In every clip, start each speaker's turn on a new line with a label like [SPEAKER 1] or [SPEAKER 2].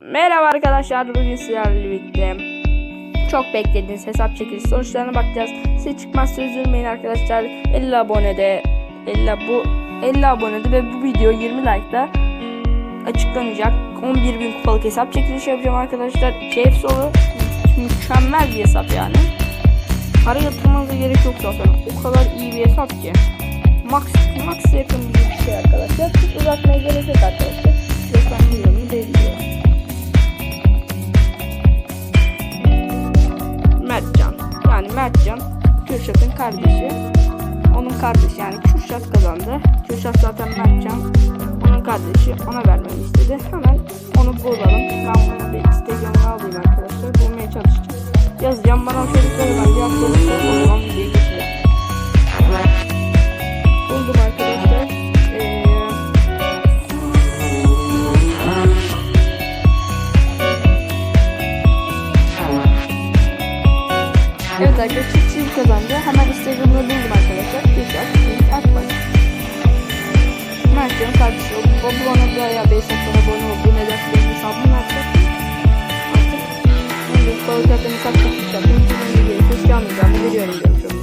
[SPEAKER 1] Merhaba arkadaşlar bugün sizlerle birlikte çok beklediğiniz hesap çekilişi sonuçlarına bakacağız. Siz çıkmazsa üzülmeyin arkadaşlar. 50 abonede 50 bu 50 abonede ve bu video 20 like'da açıklanacak. 11 bin kupalık hesap çekilişi yapacağım arkadaşlar. KF solu mükemmel bir hesap yani. Para yatırmanıza gerek yok zaten. O kadar iyi bir hesap ki. Max, max yakın bir şey arkadaşlar. Hiç uzatmaya gerek yok arkadaşlar. Mertcan Kürşat'ın kardeşi. Onun kardeşi yani Kürşat kazandı. Kürşat zaten Mertcan. Onun kardeşi ona vermemi istedi. Hemen onu bulalım. Ben bunu bir Instagram'ına alayım arkadaşlar. Bulmaya çalışacağım. Yazacağım bana o Evet arkadaşlar çift kazandı. Hemen Instagram'da buldum arkadaşlar. Güzel. Çift atmak. Mertcan'ın kardeşi. Bu bana bayağı bir hesaplara abone oldu. Neden benim hesabımı atacak? Artık. Evet, balık kapatacak. Benim için önemli değil. Keşke anlayacağım. Biliyorum diyorum şu an.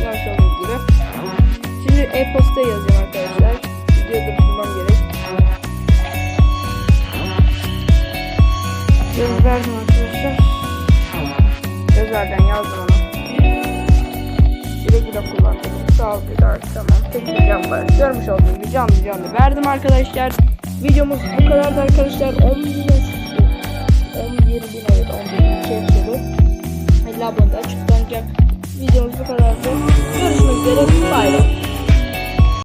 [SPEAKER 1] Görmüş olduğunuz gibi. Şimdi e-posta yazacağım arkadaşlar. Videoda bulmam gerek. Göz verdim ol bir daha tamam. Tek bir. Görmüş olduğunuz gibi canlı canlı verdim arkadaşlar. Videomuz bu kadardı arkadaşlar. 10 bin 11 bin evet 11 bin kez 50 abonede açıklanacak. Videomuz bu kadardı. Görüşmek üzere. Bay.